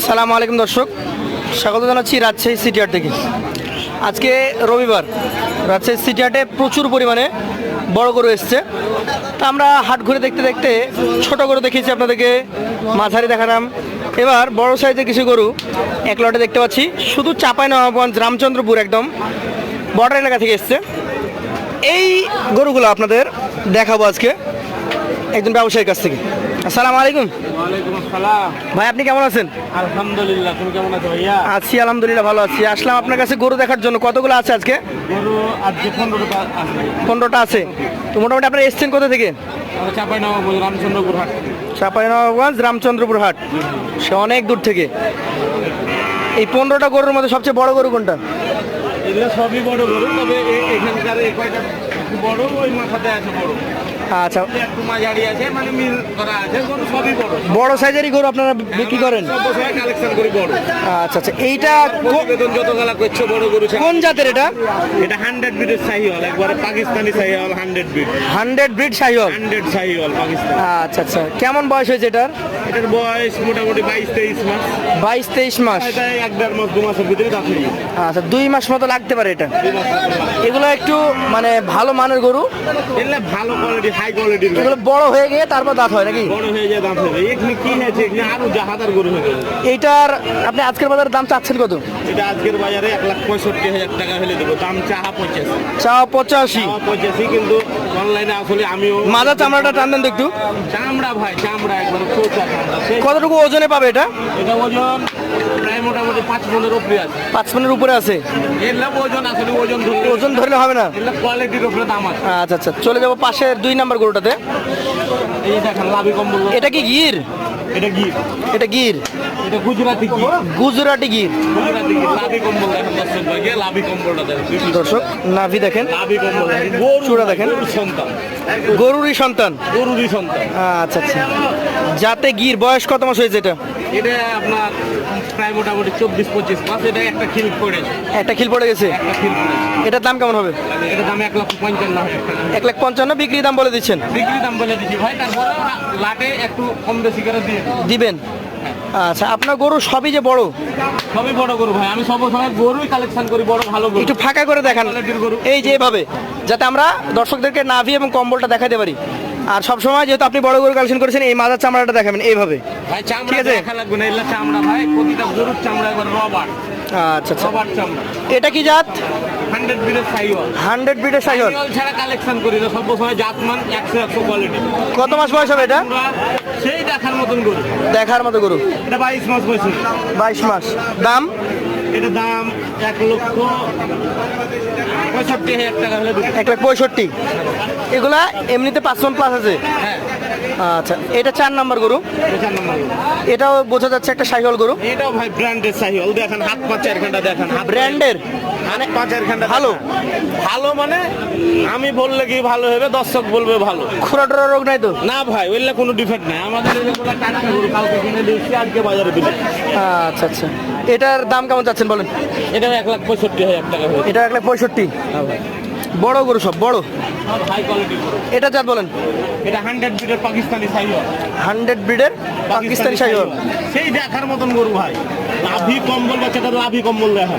আসসালামু আলাইকুম দর্শক। স্বাগত জানাচ্ছি রাজশাহী সিটি হাট থেকে। আজকে রবিবার, রাজশাহী সিটিহাটে প্রচুর পরিমাণে বড় গরু এসছে। তা আমরা হাট ঘুরে দেখতে দেখতে ছোট গরু দেখিয়েছি আপনাদেরকে, মাঝারি দেখালাম। এবার বড় সাইজের কিছু গরু এক লটে দেখতে পাচ্ছি। শুধু চাপাই নবাবগঞ্জ রামচন্দ্রপুর একদম বর্ডার এলাকা থেকে এসছে। এই গরুগুলো আপনাদের দেখাবো আজকে একজন ব্যবসায়ীর কাছ থেকে। আসসালামু আলাইকুম। ওয়ালাইকুম আসসালাম। ভাই আপনি কেমন আছেন? আলহামদুলিল্লাহ তুমি কেমন আছো ভাইয়া? আছি আলহামদুলিল্লাহ ভালো আছি। আসলাম আপনার কাছে গরু দেখার জন্য। কতগুলো আছে আজকে? গরু আজকে পনেরোটা আসবে পনেরোটা আছে। তো মোটামুটি আপনারা এসছেন কোথা থেকে? রামচন্দ্রপুর হাট। চাঁপাইনবাবগঞ্জ রামচন্দ্রপুর হাট। সে অনেক দূর থেকে। এই পনেরোটা গরুর মধ্যে সবচেয়ে বড় গরু কোনটা? এগুলো সবই বড় গরু তবে এখানকার বড় ওই মাথাতে আছে বড়। আচ্ছা। বড় সাইজেরই গরু আপনারা বিক্রি করেন? আচ্ছা আচ্ছা। এইটা। কোন জাতের এটা? এটা হান্ড্রেড শাহি হল একবারে পাকিস্তানি হল হান্ড্রেড বিট হান্ড্রেড ব্রিড সাইহল। হান্ড্রেড হল পাকিস্তান আচ্ছা আচ্ছা। কেমন বয়স হয়েছে এটার? এটার বয়স মোটামুটি বাইশ তেইশ মাস। বাইশ তেইশ মাস এক দেড় মাস দু মাসের ভিতরে দাঁত আচ্ছা দুই মাস মতো লাগতে পারে এটা। এগুলো একটু মানে ভালো মানের গরু? এগুলো ভালো কোয়ালিটি হাই কোয়ালিটির এগুলো বড় হয়ে গিয়ে তারপর দাঁত হয় নাকি? বড় হয়ে যায় দাম হবে এখানে কি হয়েছে? এখানে আরও জাহাদার গরু হয়ে গেছে। এইটার আপনি আজকের বাজারে দাম চাচ্ছেন কত? এটা আজকের বাজারে এক লাখ পঁয়ষট্টি হাজার টাকা হলে দেবো। দাম চাহা পঁচাশি। চাও পঁচাশি। চাহা পঁচাশি কিন্তু অনলাইনে আসলে আমিও মাজা চামড়াটা টান দেন একটু। চামড়া ভাই চামড়া একবার কতটুকু ওজনে পাবে এটা? এটা ওজন মোটামুটি পাঁচ মনের উপরে আছে। পাঁচ মিনিটের উপরে আছে? এর লাভ ওজন আসলে ওজন ধরলে ওজন ধরলে হবে না? কোয়ালিটির উপরে দাম আছে। আচ্ছা আচ্ছা চলে যাব পাশের দুই নাম্বার গরুটাতে। এই দেখেন লাভি কম্বল। এটা কি গির? এটা গির। এটা গির? এটা গুজরাটি গির। গুজরাটি গির। গুজরাটি গির লাভি কম্বল দেখেন দর্শক লাভি কম্বলটা দেখেন। দর্শক নাভি দেখেন। লাভি কম্বল চূড়া দেখেন। গরুর সন্তান। গরুরই সন্তান। গরুরই সন্তান। আচ্ছা আচ্ছা। যাতে গির বয়স কত মাস হয়েছে এটা? এটা আপনার প্রায় মোটামুটি চব্বিশ পঁচিশ। মাস এটা একটা খিল পড়েছে একটা খিল পড়ে গেছে? একটা খিল পড়েছে এটার দাম কেমন হবে? এটা দাম এক লক্ষ পঞ্চান্ন হাজার টাকা। এক লাখ পঞ্চান্ন বিক্রি দাম বলে দিচ্ছেন? বিক্রি দাম বলে দিচ্ছি ভাই তারপরে লাটে একটু কম বেশি করে দিয়ে দিবেন? আচ্ছা আপনার গরু সবই যে বড়? সবই বড় গরু ভাই আমি সব সময় গরুই কালেকশন করি বড় ভালো গরু। একটু ফাঁকা করে দেখান। এই যে এভাবে যাতে আমরা দর্শকদেরকে নাভি এবং কম্বলটা দেখাতে পারি। আর সব সময় যেহেতু আপনি বড় গরু কালেকশন করেছেন এই মাজার চামড়াটা দেখাবেন এইভাবে। ভাই চামড়া। দেখা লাগবে না এগুলো চামড়া ভাই প্রতিটা গরুর চামড়া একবার রবার আচ্ছা আচ্ছা। রবার চামড়া। এটা কি জাত? হান্ড্রেড বিটের সাইওয়াল। হান্ড্রেড বিটের সাইহল সাইওয়াল। ছাড়া কালেকশন করি না সব সময় জাতমান একশো একশো কোয়ালিটি কত মাস বয়স হবে এটা? সেই দেখার মতন গরু। দেখার মতো গরু। এটা বাইশ মাস বয়স বাইশ মাস। দাম? এটা দাম এক লক্ষ এক লাখ পঁয়ষট্টি। এগুলা এমনিতে পাঁচজন প্লাস আছে? হ্যাঁ। আচ্ছা এটা চার নাম্বার গরু। এটাও বোঝা যাচ্ছে একটা সাইহল গরু। এটাও ভাই ব্র্যান্ডের সাইকেল দেখেন হাত পা চার ঘণ্টা দেখেন ব্র্যান্ডের হাত পা চার ঘণ্টা ভালো? ভালো মানে আমি বললে কি ভালো হবে দর্শক বলবে ভালো। খুরা টোরা রোগ নাই তো? না ভাই ওইলে কোনো ডিফেক্ট নাই। আমাদের টাটকা গরু কালকে কিনে দিয়েছি আজকে বাজারে দিলে আচ্ছা আচ্ছা। এটার দাম কেমন চাচ্ছেন বলেন? এটা এক লাখ পঁয়ষট্টি হাজার টাকা এটা এক লাখ পঁয়ষট্টি। বড় গরু সব বড়? হাই কোয়ালিটি এটা যা বলেন। এটা হান্ড্রেড বিটের পাকিস্তানি সাইকেল হান্ড্রেড ব্রিডের পাকিস্তানি সাইহল সেই দেখার মতন গরু ভাই। লাভি কম্বল বাচ্চাটা লাভি কম্বল দেখা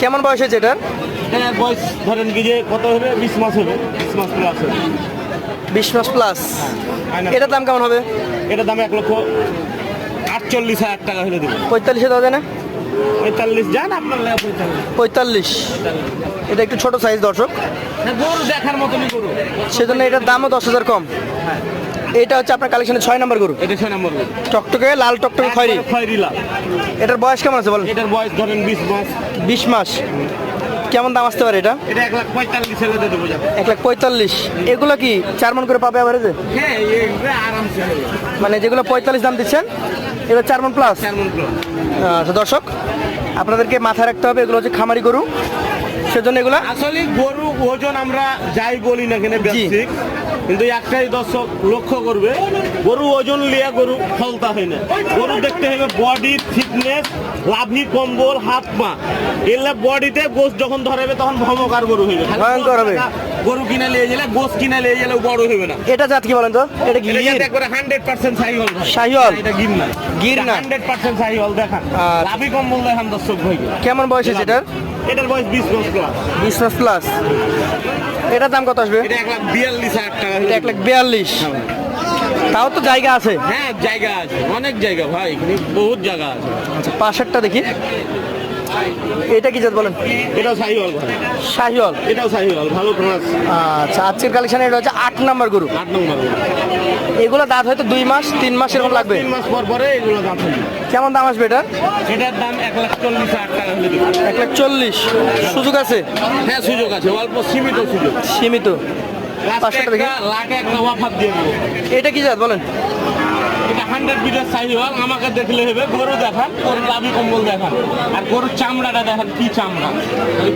কেমন বয়স হয়েছে এটার? এটার বয়স ধরেন কি যে কত হবে? বিশ মাস হবে। বিশ মাস প্লাস হবে। বিশ মাস প্লাস। এটার দাম কেমন হবে? এটার দাম এক লক্ষ আটচল্লিশ হাজার টাকা হলে দেবে। পঁয়তাল্লিশে দেওয়া যায় না পঁয়তাল্লিশ যান আপনার পঁয়তাল্লিশ। এটা একটু ছোট সাইজ দর্শক। গরু দেখার মতনই গরু। সেজন্য এটার দামও দশ হাজার কম। এটা হচ্ছে আপনার কালেকশনের ছয় নম্বর গরু। এটা ছয় নম্বর গরু। টকটকে লাল টকটকে খয়রি। খয়রি লাভ এটার বয়স কেমন আছে বলেন? এটার বয়স ধরেন বিশ মাস। বিশ মাস। কেমন দাম আসতে পারে এটা? এটা এক লাখ পঁয়তাল্লিশ হলে দিয়ে দেবো এক লাখ পঁয়তাল্লিশ। এগুলো কি চার মন করে পাবে আভারেজে হ্যাঁ আরামসে মানে যেগুলো পঁয়তাল্লিশ দাম দিচ্ছেন এগুলো চার মন প্লাস চার মন প্লাস দর্শক আপনাদেরকে মাথায় রাখতে হবে এগুলো হচ্ছে খামারি গরু। সেজন্য এগুলো আসলে গরু ওজন আমরা যাই বলি না কেন বেসিক কিন্তু একটাই দর্শক লক্ষ্য করবে গরু ওজন লিয়া গরু ফলতা হয় না। গরু দেখতে হবে বডি ফিটনেস লাভি কম্বল হাত পা। এগুলা বডিতে গোস যখন ধরাবে তখন ভমকার গরু হইবে। ভয়ঙ্কর হবে। গরু কিনে নিয়ে গেলে গোস কিনে নিয়ে গেলে বড় হবে না। এটা জাত কি বলেন তো? এটা এটা গির? যাতে একবারে হান্ড্রেড পার্সেন্ট সাইহল শাহিওয়াল? এটা গির না। গির না? হান্ড্রেড পার্সেন্ট সাইহল দেখান। আচ্ছা। লাভি কম্বল দেখান দর্শক ভাই কেমন বয়স হয়েছে এটার? এটার বয়স বিশ বছর প্লাস বিশ মাস প্লাস এটার দাম কত আসবে? এটা এক লাখ বিয়াল্লিশ হাজার টাকা এটা এক লাখ বিয়াল্লিশ তাও তো জায়গা আছে। হ্যাঁ জায়গা আছে। অনেক জায়গা ভাই এখানে বহুত জায়গা আছে। আচ্ছা পাশেরটা দেখি। এটা কি জাত বলেন? এটাও সাইহল ভাই শাহিওয়াল। এটাও সাইহল ভালো ক্লাস আচ্ছা আজকের কালেকশনে এটা হচ্ছে আট নাম্বার গরু। আট নম্বর গরু। এগুলো দাঁত হয়তো দুই মাস তিন মাস এরকম লাগবে? তিন মাস পর পরে এগুলো হবে। কেমন দাম আসবে এটা? এটার দাম এক লাখ চল্লিশ টাকা হলে এক লাখ চল্লিশ। সুযোগ আছে? হ্যাঁ সুযোগ আছে। অল্প সীমিত সুযোগ। সীমিত। দেখি। একটা লাখে একটা অফার দিয়ে দেবো। এটা কি জাত বলেন? এটা হান্ড্রেড বিটের সাইহল আমাকে দেখলে হবে গরু দেখান গরুর লাভি কম্বল দেখান। আর গরুর চামড়াটা দেখান কি চামড়া?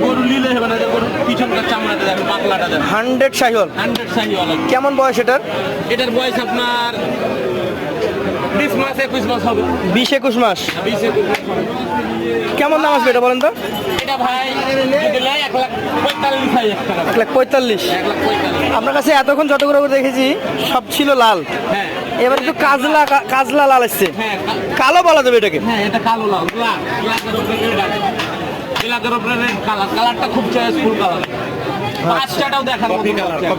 গরু নিলে হবে না গরুর পিছনকার চামড়াটা দেখেন পাতলাটা দেখেন। হান্ড্রেড শাহিওয়াল হান্ড্রেড সাইহল কেমন বয়স এটার? এটার বয়স আপনার বিশ মাস একুশ মাস হবে। বিশ একুশ মাস। বিশ একুশ কেমন দাম আসবে এটা বলেন তো? এটা ভাই এক লাখ পঁয়তাল্লিশ হাজার এক লাখ। পঁয়তাল্লিশ। এক লাখ পঁয়তাল্লিশ। আপনার কাছে এতক্ষণ যতগুলো দেখেছি সব ছিল লাল। হ্যাঁ। এবার একটু কাজলা কাজলা লাল আসছে হ্যাঁ কালো বলা যাবে এটাকে হ্যাঁ এটা কালো লাল কালারটা খুব চয়েসফুল কালার পাঁচটাটাও দেখার মতো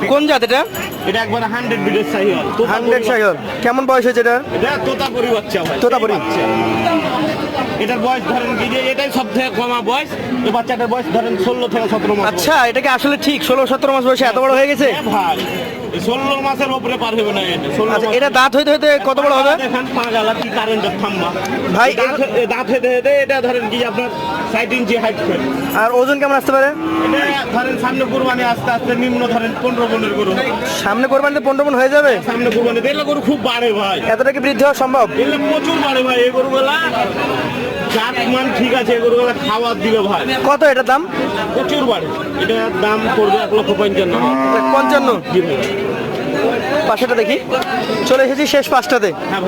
কোন জাত এটা? এটা একবারে হান্ড্রেড বিডের সাই হল হান্ড্রেড শাহিওয়াল কেমন বয়স হয়েছে এটা? এটা তোতাপুরি বাচ্চা ভাই। তোতাপুরি। এটার বয়স ধরেন কি যে এটাই সব থেকে কমা বয়স। এই বাচ্চাটার বয়স ধরেন ষোলো থেকে সতেরো মাস আচ্ছা এটা কি আসলে ঠিক? ষোলো সতেরো মাস বয়সে এত বড় হয়ে গেছে? হ্যাঁ ভাই। ষোলো মাসের উপরে পার হবে না এটা ষোলো আচ্ছা এটা দাঁত হইতে হইতে কত বড় হবে? দেখেন পাঁচালা কি কারেন্টের থাম্বা। ভাই, দাঁত হয়ে- দাঁত হেঁটে হেঁটে এটা ধরেন কি আপনার ষাট ইঞ্চি হাইট করে। আর ওজন কেমন আসতে পারে? এটা ধরেন সামনে কুরবানি আস্তে আস্তে নিম্ন ধরেন পনেরো পনেরো গরু। সামনে কোরবানিতে পনেরো মন হয়ে যাবে? সামনে কুরবানি দেখলে গরু খুব বাড়ে ভাই। এতটা কি বৃদ্ধি হওয়া সম্ভব? এগুলো প্রচুর বাড়ে ভাই এই গরুগুলা। জাত মান ঠিক আছে এই গরুগুলা খাওয়ার দিবে ভাই। কত এটার দাম? প্রচুর বাড়ে। এটার দাম পড়বে এক লক্ষ পঞ্চান্ন। পঞ্চান্ন। জি ভাই। পাশেটা দেখি। চলে এসেছি শেষ পাঁচটাতে। হ্যাঁ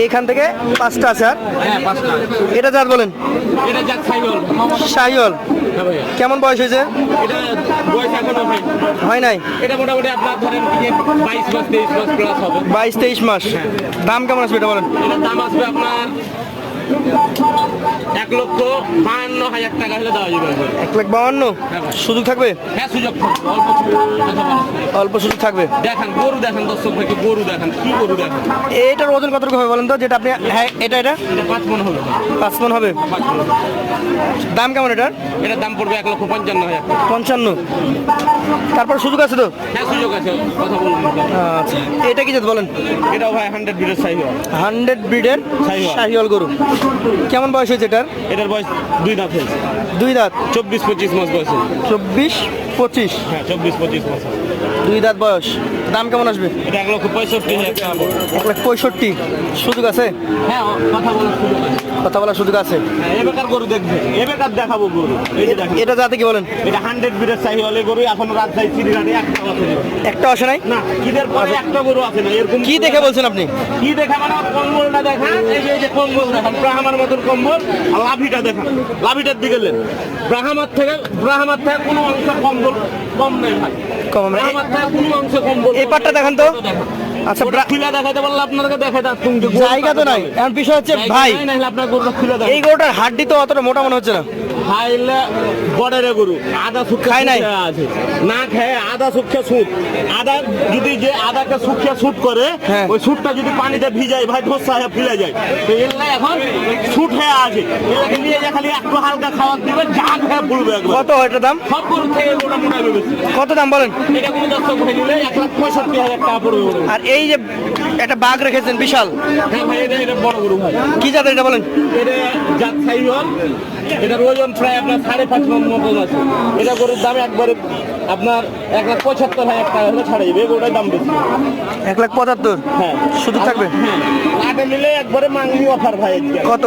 এইখান থেকে পাঁচটা আছে আর। হ্যাঁ পাঁচটা। এটা জাত বলেন? শাহিওয়াল হ্যাঁ কেমন বয়স হয়েছে? হয় নাই। এটা মোটামুটি আপনার ধরেন বাইশ তেইশ মাস দাম কেমন আসবে এটা বলেন? দাম আসবে আপনার এক লক্ষ বাহান্ন হাজার টাকা হলে দেওয়া যাবে এক লাখ বাউান্ন সুযোগ থাকবে? হ্যাঁ সুযোগ। অল্প সুযোগ। থাকবে। দেখান গরু দেখান দর্শক ভাইকে গরু দেখান কি গরু দেখান? এটার ওজন কতটুকু হবে বলেন তো? যেটা আপনি হ্যাঁ এটা এটা? এটা পাঁচ মন হবে। পাঁচ মন হবে? দাম কেমন এটার? এটার দাম পড়বে এক লক্ষ পঞ্চান্ন হাজার। পঞ্চান্ন। তারপর সুযোগ আছে তো? হ্যাঁ সুযোগ আছে কথা বলুন। আচ্ছা এটা কি জাত বলেন? এটাও ভাই হান্ড্রেড বিডের সাইজ হান্ড্রেড ব্রিডের। শাহিওয়াল গরু। কেমন বয়স হয়েছে এটার? এটার বয়স দুই দাঁত হয়েছে। দুই দাঁত? চব্বিশ পঁচিশ মাস বয়সে। চব্বিশ পঁচিশ? হ্যাঁ চব্বিশ পঁচিশ মাস। দুই দাঁত বয়স। দাম কেমন আসবে? এটা এক লক্ষ পঁয়ষট্টি। এক লাখ পঁয়ষট্টি। সুযোগ আছে? হ্যাঁ কথা বলার সুযোগ আছে। কথা বলার সুযোগ আছে। হ্যাঁ এবেকার গরু দেখবে। এবেকার দেখাবো গরু। এই যে দেখেন। এটা যাতে কি বলেন? এটা হান্ড্রেড বিডের সাইজ হলে গরু এখন রাজশাহী চিড়িঘাটে একটা আছে। একটা আসে নাই? না ঈদের পরে একটা গরু আছে না এরকম কি দেখে বলছেন আপনি? কি দেখে মানে কম্বলটা দেখা? এই যে এই যে কম্বল দেখান ব্রাহ্মার মতন কম্বল আর লাভিটা দেখান। লাভিটার দিকে নেন ব্রাহ্মার থেকে ব্রাহ্মার থেকে কোনো অংশ কম্বল কম নেই ভাই। কম নেই। কোনো অংশ কম্বল এই পাটটা দেখান তো। আচ্ছা, খুলে দেখাতে পারলে আপনাকে দেখাতে জায়গা তো নাই। এখন বিষয় হচ্ছে ভাই এই গরুটার হাড্ডি তো অতটা মোটা মনে হচ্ছে না। খাইলে বর্ডারে গরু আদা শুকিয়ে খায় নাই? না খেয়ে আদা শুকিয়ে সুট আদা যদি যে আদাকে শুকিয়ে সুট করে হ্যাঁ। ওই সুটটা যদি পানিতে ভিজায় ভাই ধোসা হয়ে ফিলে যায়। তো এগুলা এখন সুট হয়ে আছে। এগুলাকে নিয়ে যে খালি একটু হালকা খাবার দিবে জাগ হয়ে পড়বে কত এটার দাম? সব গরু থেকে গোটা মোটা বেশি। কত দাম বলেন? এটা কোনো দর্শক ভাই নিলে এক লাখ পঁয়ষট্টি হাজার টাকা পড়বে আর এই যে একটা বাঘ রেখেছেন বিশাল। হ্যাঁ ভাই এটা এটা বড় গরু ভাই। কি জাতের এটা বলেন? এটা জাত সাইওয়াল এটার ওজন প্রায় আপনার সাড়ে পাঁচ মন মতন আছে। এটা গরুর দাম একবারে আপনার এক লাখ পঁচাত্তর হাজার টাকা হলে ছাড়া যাবে ওটাই দাম বেশি। এক লাখ পঁচাত্তর? হ্যাঁ। শুধু থাকবে? হ্যাঁ। লাটে নিলে একবারে মাঙ্গি অফার ভাই। কত।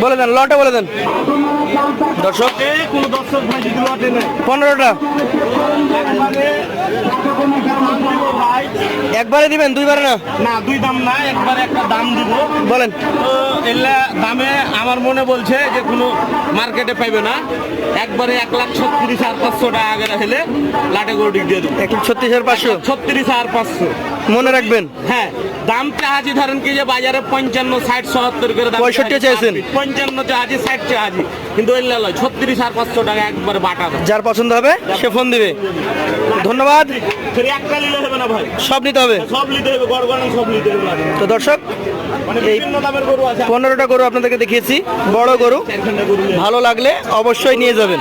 বলে দেন লটে বলে দেন। দর্শক কোনো দর্শক ভাই যদি লটে নেয়। পনেরোটা। একবারে দিবেন দুইবারে না? না দুই দাম না একবারে একটা দাম দিব। বলেন। এলা দামে আমার মনে বলছে যে কোনো মার্কেটে পাইবে না। একবারে এক লাখ ছত্রিশ ছত্রিশ আর পাঁচশো টাকা আগে হলে লাটে গরু ডিগ দিয়ে দেবো। ছত্রিশ হাজার পাঁচশো? ছত্রিশ আর পাঁচশো। মনে রাখবেন? হ্যাঁ দাম চাহাজি ধরেন কি যে বাজারে পঞ্চান্ন ষাট সত্তর করে দাম 65 চাহাজি, চাইছেন? পঞ্চান্ন চাহাজি ষাট চাহাজি কিন্তু ওই লয় ছত্রিশ আর পাঁচশো টাকা একবারে বাটা যার পছন্দ হবে সে ফোন দিবে। ধন্যবাদ। ফের একটা নিলে হবে না ভাই? সব নিতে হবে? সব নিতে হবে গড়গড়ান সব নিতে হবে তো দর্শক মানে এই পনেরোটা গরু আপনাদেরকে দেখিয়েছি। বড় গরু ভালো লাগলে অবশ্যই নিয়ে যাবেন।